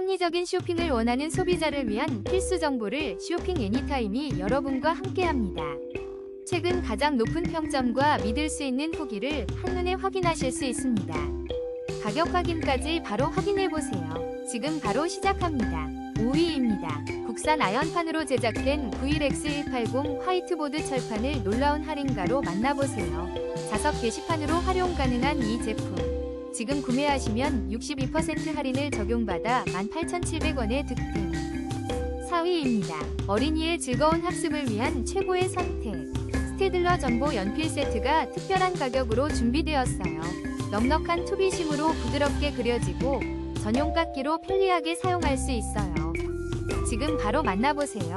합리적인 쇼핑을 원하는 소비자를 위한 필수 정보를 쇼핑 애니타임이 여러분과 함께합니다. 최근 가장 높은 평점과 믿을 수 있는 후기를 한눈에 확인하실 수 있습니다. 가격 확인까지 바로 확인해 보세요. 지금 바로 시작합니다. 5위입니다. 국산 아연판으로 제작된 91X180 화이트보드 철판을 놀라운 할인가로 만나보세요. 자석 게시판으로 활용 가능한 이 제품. 지금 구매하시면 62% 할인을 적용받아 18,700원에 득템. 4위입니다. 어린이의 즐거운 학습을 위한 최고의 선택. 스테들러 전보 연필 세트가 특별한 가격으로 준비되었어요. 넉넉한 투비심으로 부드럽게 그려지고 전용 깎기로 편리하게 사용할 수 있어요. 지금 바로 만나보세요.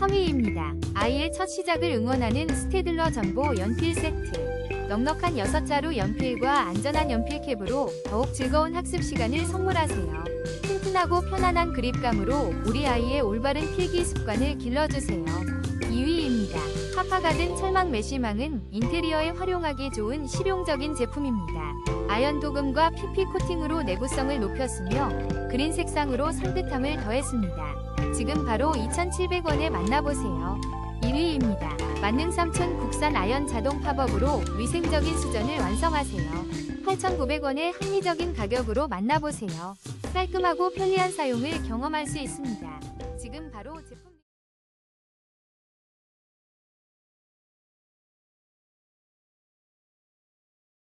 3위입니다. 아이의 첫 시작을 응원하는 스테들러 전보 연필 세트. 넉넉한 6자루 연필과 안전한 연필 캡으로 더욱 즐거운 학습 시간을 선물하세요. 튼튼하고 편안한 그립감으로 우리 아이의 올바른 필기 습관을 길러주세요. 2위입니다. 파파가든 철망 메쉬망은 인테리어에 활용하기 좋은 실용적인 제품입니다. 아연 도금과 PP 코팅으로 내구성을 높였으며 그린 색상으로 산뜻함을 더했습니다. 지금 바로 2,700원에 만나보세요. 1위입니다. 만능 삼촌 국산 아연 자동 팝업으로 위생적인 수전을 완성하세요. 8,900원의 합리적인 가격으로 만나보세요. 깔끔하고 편리한 사용을 경험할 수 있습니다. 지금 바로 제품